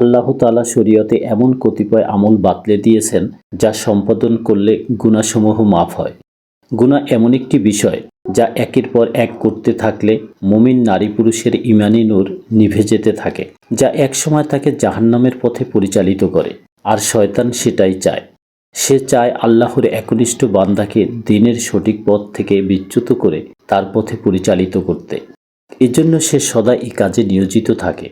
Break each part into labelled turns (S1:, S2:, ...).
S1: আল্লাহ তালা শরীয়তে এমন কতিপয় আমল বাতলে দিয়েছেন যা সম্পাদন করলে গুণাসমূহ মাফ হয়। গুণা এমন একটি বিষয় যা একের পর এক করতে থাকলে মুমিন নারী পুরুষের ইমানি নূর নিভে যেতে থাকে, যা একসময় তাকে জাহান্নামের পথে পরিচালিত করে, আর শয়তান সেটাই চায়। সে চায় আল্লাহর একনিষ্ঠ বান্দাকে দিনের সঠিক পথ থেকে বিচ্যুত করে তার পথে পরিচালিত করতে। এজন্য সে সদা এই কাজে নিয়োজিত থাকে।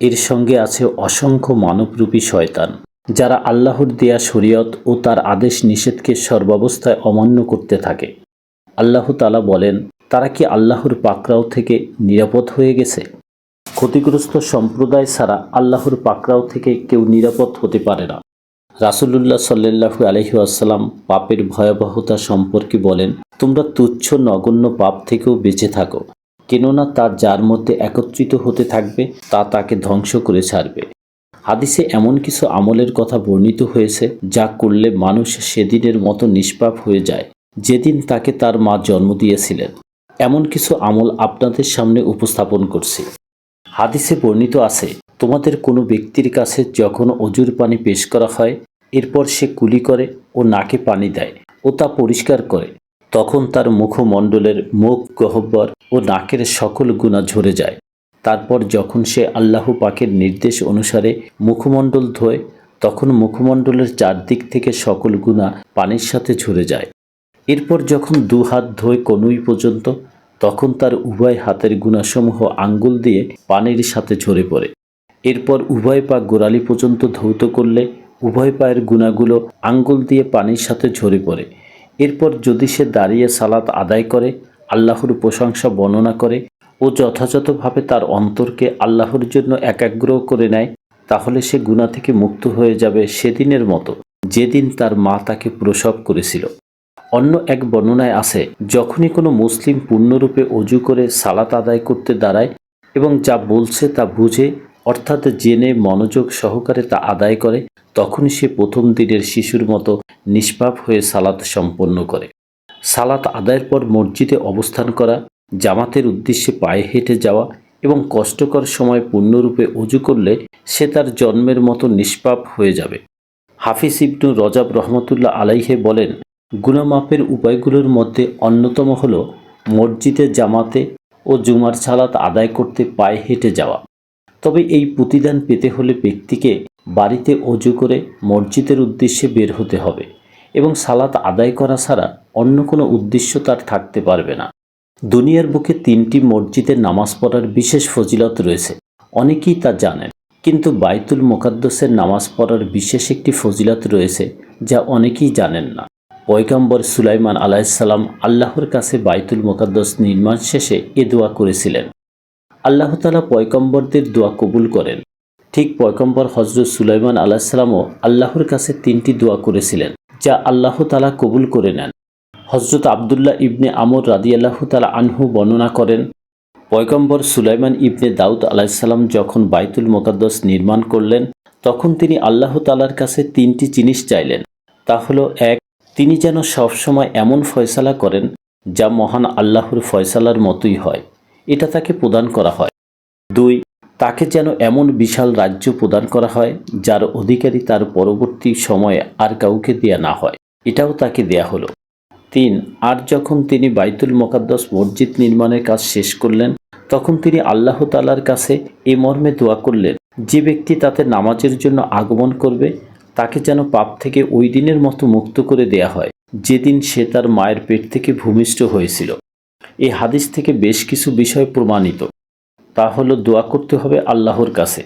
S1: এর সঙ্গে আছে অসংখ্য মানবরূপী শয়তান, যারা আল্লাহর দেয়া শরীয়ত ও তার আদেশ নিষেধকে সর্বাবস্থায় অমান্য করতে থাকে। আল্লাহ তালা বলেন, তারা কি আল্লাহর পাকড়াও থেকে নিরাপদ হয়ে গেছে? ক্ষতিগ্রস্ত সম্প্রদায় ছাড়া আল্লাহর পাকড়াও থেকে কেউ নিরাপদ হতে পারে না। রাসুলুল্লাহ সাল্লাহু আলহি আসাল্লাম পাপের ভয়াবহতা সম্পর্কে বলেন, তোমরা তুচ্ছ নগণ্য পাপ থেকেও বেঁচে থাকো। কেননা তা যার মধ্যে একত্রিত হতে থাকবে, তা তাকে ধ্বংস করে ছাড়বে। হাদিসে এমন কিছু আমলের কথা বর্ণিত হয়েছে, যা করলে মানুষ সেদিনের মতো নিষ্পাপ হয়ে যায়, যেদিন তাকে তার মা জন্ম দিয়েছিলেন। এমন কিছু আমল আপনাদের সামনে উপস্থাপন করছি। হাদিসে বর্ণিত আছে তোমাদের কোনো ব্যক্তির কাছে যখন অজুর পানি পেশ করা হয়, এরপর সে কুলি করে ও নাকে পানি দেয় ও তা পরিষ্কার করে। তখন তার মুখমণ্ডলের মুখ গহব্বর ও নাকের সকল গুণা ঝরে যায়। তারপর যখন সে আল্লাহ পাকের নির্দেশ অনুসারে মুখমণ্ডল ধোয়, তখন মুখমণ্ডলের চারদিক থেকে সকল গুণা পানির সাথে ঝরে যায়। এরপর যখন দু হাত ধোয় কনুই পর্যন্ত, তখন তার উভয় হাতের গুণাসমূহ আঙ্গুল দিয়ে পানির সাথে ঝরে পড়ে। এরপর উভয় পা গোড়ালি পর্যন্ত ধৌত করলে উভয় পায়ের গুণাগুলো আঙ্গুল দিয়ে পানির সাথে ঝরে পড়ে। এরপর যদি সে দাঁড়িয়ে সালাত আদায় করে, আল্লাহর প্রশংসা বর্ণনা করে ও যথাযথভাবে তার অন্তরকে আল্লাহর জন্য একাগ্র করে নেয়, তাহলে সে গুণা থেকে মুক্ত হয়ে যাবে সেদিনের মতো, যেদিন তার মা তাকে প্রসব করেছিল। অন্য এক বর্ণনায় আছে, যখনই কোনো মুসলিম পূর্ণরূপে অজু করে সালাত আদায় করতে দাঁড়ায় এবং যা বলছে তা বুঝে অর্থাৎ জেনে মনোযোগ সহকারে তা আদায় করে, তখনই সে প্রথম দিনের শিশুর মতো নিষ্পাপ হয়ে সালাত সম্পন্ন করে। সালাত আদায়ের পর মসজিদে অবস্থান করা, জামাতের উদ্দেশ্যে পায়ে হেঁটে যাওয়া এবং কষ্টকর সময় পূর্ণরূপে অজু করলে সে তার জন্মের মতো নিষ্পাপ হয়ে যাবে। হাফিজ ইবনু রজাব রহমতুল্লাহ আলাইহে বলেন, গুণামাপের উপায়গুলোর মধ্যে অন্যতম হল মসজিদে জামাতে ও জুমার সালাত আদায় করতে পায়ে হেঁটে যাওয়া। তবে এই প্রতিদান পেতে হলে ব্যক্তিকে বাড়িতে অজু করে মসজিদের উদ্দেশ্যে বের হতে হবে এবং সালাত আদায় করা ছাড়া অন্য কোনো উদ্দেশ্য তার থাকতে পারবে না। দুনিয়ার বুকে তিনটি মসজিদে নামাজ পড়ার বিশেষ ফজিলত রয়েছে। অনেকেই তা জানেন, কিন্তু বাইতুল মোকাদ্দসের নামাজ পড়ার বিশেষ একটি ফজিলত রয়েছে যা অনেকেই জানেন না। পয়গম্বর সুলাইমান আলাইসাল্লাম আল্লাহর কাছে বাইতুল মোকাদ্দস নির্মাণ শেষে এ দোয়া করেছিলেন। আল্লাহ তালা পয়গম্বরদের দোয়া কবুল করেন। ঠিক পয়কম্বর হজরত সুলাইমান আলাহিসাল্লামও আল্লাহর কাছে তিনটি দোয়া করেছিলেন, যা আল্লাহ তালা কবুল করে নেন। হজরত আবদুল্লাহ ইবনে আমর রাদি আল্লাহ তালা আনহু বর্ণনা করেন, পয়গম্বর সুলাইমান ইবনে দাউদ আলাইসাল্লাম যখন বাইতুল মোকাদ্দস নির্মাণ করলেন, তখন তিনি আল্লাহ তালার কাছে তিনটি জিনিস চাইলেন। তা হলো, এক, তিনি যেন সবসময় এমন ফয়সালা করেন, যা মহান আল্লাহর ফয়সালার মতোই হয়। এটা তাকে প্রদান করা হয়। দুই, তাকে যেন এমন বিশাল রাজ্য প্রদান করা হয়, যার অধিকারী তার পরবর্তী সময়ে আর কাউকে দেয়া না হয়। এটাও তাকে দেয়া হলো। তিন, আর যখন তিনি বাইতুল মোকাদ্দস মসজিদ নির্মাণের কাজ শেষ করলেন, তখন তিনি আল্লাহ তালার কাছে এ মর্মে দোয়া করলেন, যে ব্যক্তি তাতে নামাজের জন্য আগমন করবে, তাকে যেন পাপ থেকে ওই দিনের মতো মুক্ত করে দেয়া হয়। যেদিন সে তার মায়ের পেট থেকে ভূমিষ্ঠ হয়েছিল। এই হাদিস থেকে বেশ কিছু বিষয় প্রমাণিত। তা হলো, দোয়া করতে হবে আল্লাহর কাছে।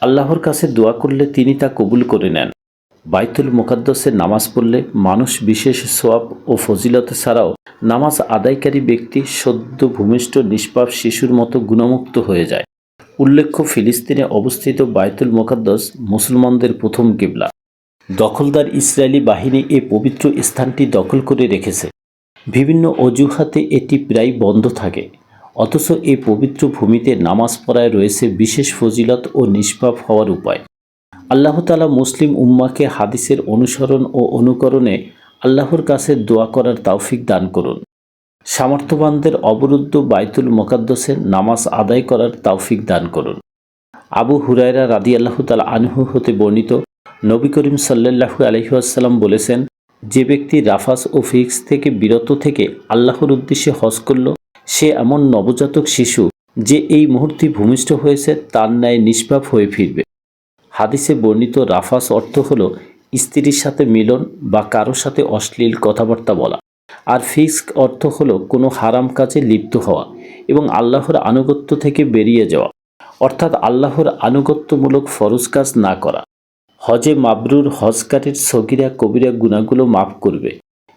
S1: আল্লাহর কাছে দোয়া করলে তিনি তা কবুল করে নেন। বাইতুল মোকাদ্দসে নামাজ পড়লে মানুষ বিশেষ সোয়াব ও ফজিলত ছাড়াও নামাজ আদায়কারী ব্যক্তি সদ্য ভূমিষ্ঠ, নিষ্পাপ শিশুর মতো গুণমুক্ত হয়ে যায়। উল্লেখ্য, ফিলিস্তিনে অবস্থিত বাইতুল মোকাদ্দস মুসলমানদের প্রথম কিবলা। দখলদার ইসরায়েলি বাহিনী এ পবিত্র স্থানটি দখল করে রেখেছে। বিভিন্ন অজুহাতে এটি প্রায় বন্ধ থাকে। অথচ এই পবিত্র ভূমিতে নামাজ পড়ায় রয়েছে বিশেষ ফজিলত ও নিষ্পাপ হওয়ার উপায়। আল্লাহ তালা মুসলিম উম্মাকে হাদিসের অনুসরণ ও অনুকরণে আল্লাহর কাছে দোয়া করার তৌফিক দান করুন। সামর্থ্যবানদের অবরুদ্ধ বাইতুল মোকাদ্দসে নামাজ আদায় করার তৌফিক দান করুন। আবু হুরায়রা রাদি আল্লাহ তালা আনহু হতে বর্ণিত, নবী করিম সাল্লাহু আলহিহাসাল্লাম বলেছেন যে ব্যক্তি রাফাস ও ফিক্স থেকে বিরত থেকে আল্লাহর উদ্দেশ্যে হজ করল, সে এমন নবজাতক শিশু যে এই মুহূর্তে ভূমিষ্ঠ হয়েছে, তার ন্যায় নিষ্পাপ হয়ে ফিরবে। হাদিসে বর্ণিত রাফাস অর্থ হল স্ত্রীর সাথে মিলন বা কারোর সাথে অশ্লীল কথাবার্তা বলা। আর ফিস্ক অর্থ হল কোনো হারাম কাজে লিপ্ত হওয়া এবং আল্লাহর আনুগত্য থেকে বেরিয়ে যাওয়া। অর্থাৎ আল্লাহর আনুগত্যমূলক ফরজ কাজ না করা। হজে মাবরুর হজকারীর সগিরা কবিরা গুণাগুলো মাফ করবে।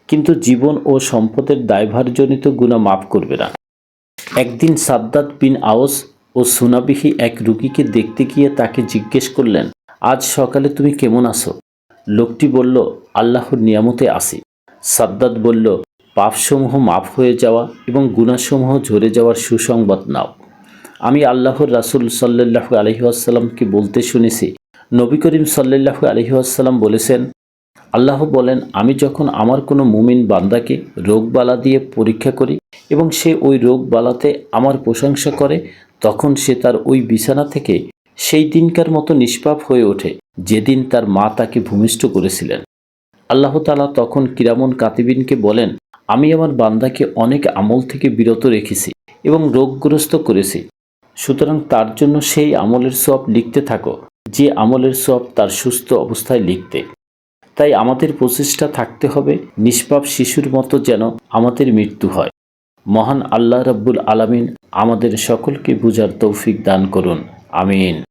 S1: কিন্তু জীবন ও সম্পদের দায়ভারজনিত গুণা মাফ করবে না। একদিন সাদ্দাত বিন আওস ও সুনাবিহি এক রুগীকে দেখতে গিয়ে তাকে জিজ্ঞেস করলেন, আজ সকালে তুমি কেমন আছো? লোকটি বলল, আল্লাহর নিয়ামতে আসি সাদ্দাত বলল, পাপসমূহ মাফ হয়ে যাওয়া এবং গুণাসমূহ ঝরে যাওয়ার সুসংবাদ নাও। আমি আল্লাহর রাসুল সাল্লাহু আলহিহাসাল্লামকে বলতে শুনেছি নবী করিম সাল্লাহু আলহিহাসাল্লাম বলেছেন, আল্লাহ বলেন, আমি যখন আমার কোনো মুমিন বান্দাকে রোগবালা দিয়ে পরীক্ষা করি এবং সে ওই রোগবালাতে আমার প্রশংসা করে, তখন সে তার ওই বিছানা থেকে সেই দিনকার মতো নিষ্পাপ হয়ে ওঠে, যেদিন তার মা তাকে ভূমিষ্ঠ করেছিলেন। আল্লাহ তালা তখন কিরামন কাতিবিনকে বলেন, আমি আমার বান্দাকে অনেক আমল থেকে বিরত রেখেছি এবং রোগগ্রস্ত করেছি, সুতরাং তার জন্য সেই আমলের সব লিখতে থাকো। যে আমলের সব তার সুস্থ অবস্থায় লিখতে। তাই আমাদের প্রচেষ্টা থাকতে হবে নিষ্পাপ শিশুর মতো যেন আমাদের মৃত্যু হয়। মহান আল্লাহ রাব্বুল আলামিন আমাদের সকলকে বুঝার তৌফিক দান করুন। আমিন.